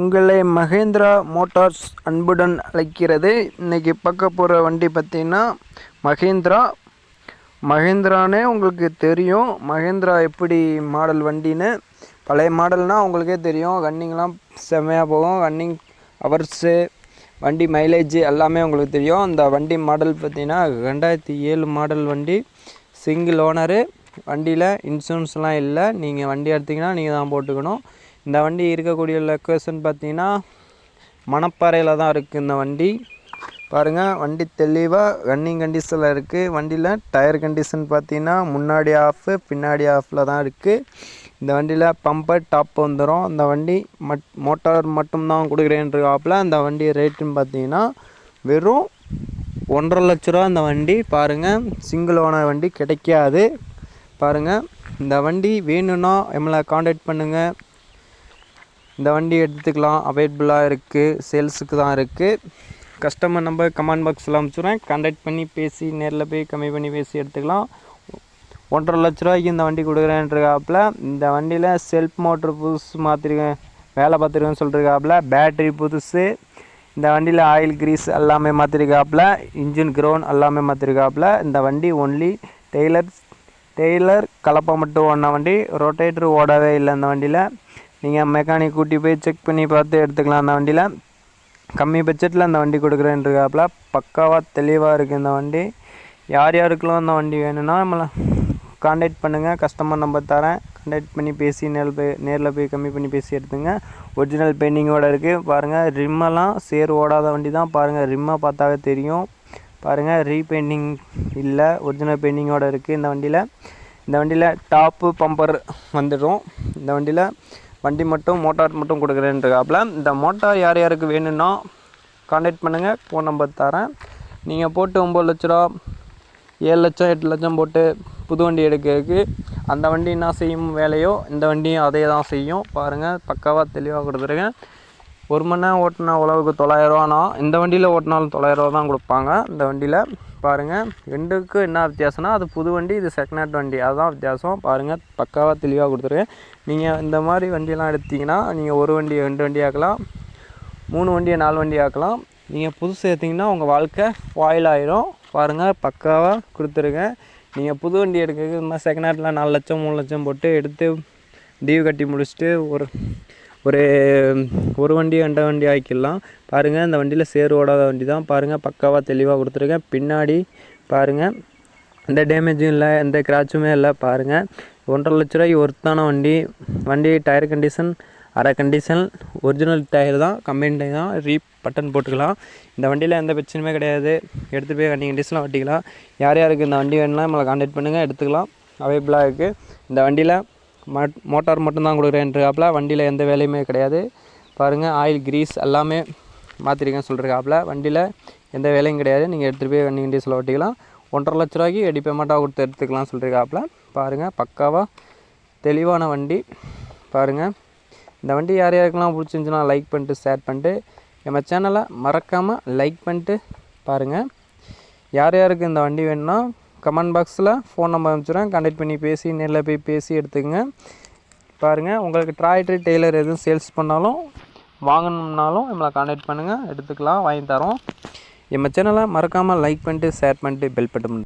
உங்களை மகேந்திரா மோட்டார்ஸ் அன்புடன் அழைக்கிறது. இன்றைக்கி பார்க்க போகிற வண்டி பார்த்திங்கன்னா மகேந்திரா. மகேந்திரானே உங்களுக்கு தெரியும். மகேந்திரா எப்படி மாடல் வண்டின்னு. பழைய மாடல்னால் உங்களுக்கே தெரியும். ரன்னிங்லாம் செம்மையாக போகும். ரன்னிங் அவர்ஸு வண்டி மைலேஜ் எல்லாமே உங்களுக்கு தெரியும். அந்த வண்டி மாடல் பார்த்திங்கன்னா ரெண்டாயிரத்தி ஏழு மாடல் வண்டி. சிங்கிள் ஓனரு வண்டியில் இன்சூரன்ஸ்லாம் இல்லை. நீங்கள் வண்டி எடுத்திங்கன்னா நீங்கள் தான் போட்டுக்கணும். இந்த வண்டி இருக்கக்கூடிய லொக்கேஷன் பார்த்தீங்கன்னா மணப்பாறையில் தான் இருக்குது இந்த வண்டி. பாருங்கள் வண்டி தெளிவாக ரன்னிங் கண்டிஷனில் இருக்குது வண்டியில் டயர் கண்டிஷன் பார்த்தீங்கன்னா முன்னாடி ஆஃபு பின்னாடி ஆஃபில் தான் இருக்குது இந்த வண்டியில் பம்பர் டாப் வந்துடும் இந்த வண்டி மட் மோட்டார் மட்டும்தான் கொடுக்குறேன்ற ஆப்பில் இந்த வண்டி ரேட்டுன்னு பார்த்தீங்கன்னா வெறும் ஒன்றரை லட்ச ரூபா இந்த வண்டி. பாருங்கள் சிங்கிள் ஓனர் வண்டி கிடைக்காது. பாருங்கள் இந்த வண்டி வேணும்னா எம்மளை காண்டாக்ட் பண்ணுங்கள் இந்த வண்டி எடுத்துக்கலாம். அவைலபிளாக இருக்குது சேல்ஸுக்கு தான் இருக்குது கஸ்டமர் நம்பர் கமெண்ட் பாக்ஸில் அனுப்பிச்சுடுறேன் கான்டாக்ட் பண்ணி பேசி நேரில் போய் கம்மி பண்ணி பேசி எடுத்துக்கலாம். ஒன்றரை லட்ச ரூபாய்க்கு இந்த வண்டி கொடுக்குறேன்ருக்காப்புல. இந்த வண்டியில் செல்ஃப் மோட்ரு புதுசு மாற்றிருக்கேன் வேலை பார்த்துருக்கேன்னு சொல்லிருக்காப்புல. பேட்ரி புதுசு. இந்த வண்டியில் ஆயில் கிரீஸ் எல்லாமே மாற்றிருக்காப்புல இன்ஜின் க்ரௌண்ட் எல்லாமே மாற்றிருக்காப்புல இந்த வண்டி ஒன்லி டெய்லர் டெய்லர் கலப்பை மட்டும் ஓடின வண்டி. ரொட்டேட்ரு ஓடவே இல்லை இந்த வண்டியில். நீங்கள் மெக்கானிக் கூட்டி போய் செக் பண்ணி பார்த்து எடுத்துக்கலாம் அந்த வண்டியில். கம்மி பட்ஜெட்டில் அந்த வண்டி கொடுக்குறேன்ருக்காப்புல பக்காவாக தெளிவாக இருக்குது இந்த வண்டி. யார் யாருக்கெல்லாம் அந்த வண்டி வேணும்னா நம்மளை காண்டாக்ட் பண்ணுங்கள் கஸ்டமர் நம்பர் தரேன். காண்டாக்ட் பண்ணி பேசி நேரில் போய் நேரில் போய் கம்மி பண்ணி பேசி எடுத்துங்க. ஒரிஜினல் பெயிண்டிங்கோடு இருக்குது பாருங்கள் ரிம்மெல்லாம் சேர் ஓடாத வண்டி தான். பாருங்கள் ரிம்மை பார்த்தாவே தெரியும். பாருங்கள் ரீபெயிண்டிங் இல்லை ஒரிஜினல் பெயிண்டிங்கோடு இருக்குது இந்த வண்டியில். இந்த வண்டியில் டாப்பு பம்பர் வந்துடும். இந்த வண்டியில் வண்டி மட்டும் மோட்டார் மட்டும் கொடுக்குறேன்ருக்காப்புல. இந்த மோட்டார் யார் யாருக்கு வேணும்னா காண்டாக்ட் பண்ணுங்கள் ஃபோன் நம்பர் தரேன். நீங்கள் போட்டு ஒம்பது லட்ச ரூபா ஏழு லட்சம் எட்டு லட்சம் போட்டு புது வண்டி எடுக்கிறதுக்கு அந்த வண்டி என்ன செய்யும் வேலையோ இந்த வண்டியும் அதே தான் செய்யும். பாருங்கள் பக்காவாக தெளிவாக கொடுத்துருக்கேன். ஒரு மணி நேரம் ஓட்டினா உழவுக்கு தொள்ளாயிரரூவானா இந்த வண்டியில் ஓட்டினாலும் தொள்ளாயிரரூவா தான் கொடுப்பாங்க. இந்த வண்டியில் பாருங்கள் ரெண்டுக்கும் என்ன வித்தியாசம்னா அது புது வண்டி இது செகண்ட் ஹேண்ட் வண்டி. அதுதான் வித்தியாசம். பாருங்கள் பக்காவாக தெளிவாக கொடுத்துருக்கேன் நீங்கள் இந்த மாதிரி வண்டியெல்லாம் எடுத்திங்கன்னா நீங்கள் ஒரு வண்டி ரெண்டு வண்டி ஆக்கலாம். மூணு வண்டியை நாலு வண்டி ஆக்கலாம். நீங்கள் புதுசு எடுத்திங்கன்னா உங்கள் வாழ்க்கை ஃபாயில் ஆயிரும் பாருங்கள் பக்காவாக கொடுத்துருக்கேன் நீங்கள் புது வண்டி எடுக்கிறதுக்கு இந்த மாதிரி செகண்ட் ஹேண்டில் நாலு லட்சம் மூணு லட்சம் போட்டு எடுத்து டியூ கட்டி முடிச்சுட்டு ஒரு ஒரு ஒரு வண்டி ரெண்டு வண்டி ஆக்கிடலாம். பாருங்கள் இந்த வண்டியில் சேர் ஓடாத வண்டி தான். பாருங்கள் பக்காவாக தெளிவாக கொடுத்துருக்கேன் பின்னாடி பாருங்கள் எந்த டேமேஜும் இல்லை எந்த கிராச்சுமே இல்லை. பாருங்கள் ஒன்றரை லட்ச ரூபாய் ஒர்த்தான வண்டி. வண்டி டயர் கண்டிஷன் அரை கண்டிஷன் ஒரிஜினல் டயர் தான். கம்பெனி டயர் தான். ரீ பட்டன் போட்டுக்கலாம். இந்த வண்டியில் எந்த பிரச்சனையுமே கிடையாது. எடுத்துகிட்டு போய் வண்டி கண்டிஷன்லாம் ஓட்டிக்கலாம் யார் யாருக்கு இந்த வண்டி வேணும்னா நம்மளை காண்டாக்ட் பண்ணுங்கள் எடுத்துக்கலாம். அவைலபிளாக இருக்குது இந்த வண்டியில் மட் மோட்டார் மட்டும்தான் கொடுக்குறேன்றாப்புல வண்டியில் எந்த வேலையுமே கிடையாது. பாருங்கள் ஆயில் கிரீஸ் எல்லாமே மாற்றிருக்கேன் சொல்லிருக்காப்புல வண்டியில் எந்த வேலையும் கிடையாது. நீங்கள் எடுத்துகிட்டு போய் வண்டி டீசல் ஓட்டிக்கலாம் ஒன்றரை லட்ச ரூபாய்க்கு எடி பேமெண்ட்டாக கொடுத்து எடுத்துக்கலாம் சொல்லிருக்காப்புல பாருங்கள் பக்காவாக தெளிவான வண்டி. பாருங்கள் இந்த வண்டி யார் யாருக்கெல்லாம் பிடிச்சிருந்துச்சுன்னா லைக் பண்ணிட்டு ஷேர் பண்ணிட்டு நம்ம சேனலை மறக்காமல் லைக் பண்ணிட்டு பாருங்கள் யார் யாருக்கு இந்த வண்டி வேணும்னா கமெண்ட் பாக்ஸில் ஃபோன் நம்பர் அனுப்பிச்சுறேன் கண்டக்ட் பண்ணி பேசி நேரில் போய் பேசி எடுத்துக்கங்க. பாருங்கள் உங்களுக்கு ட்ராய்டர் டெய்லர் எதுவும் சேல்ஸ் பண்ணாலும் வாங்கணும்னாலும் நம்மளை காண்டாக்ட் பண்ணுங்கள் எடுத்துக்கலாம் வாங்கி தரோம். நம்ம சேனலை மறக்காமல் லைக் பண்ணிட்டு ஷேர் பண்ணிட்டு பெல் பட்டன்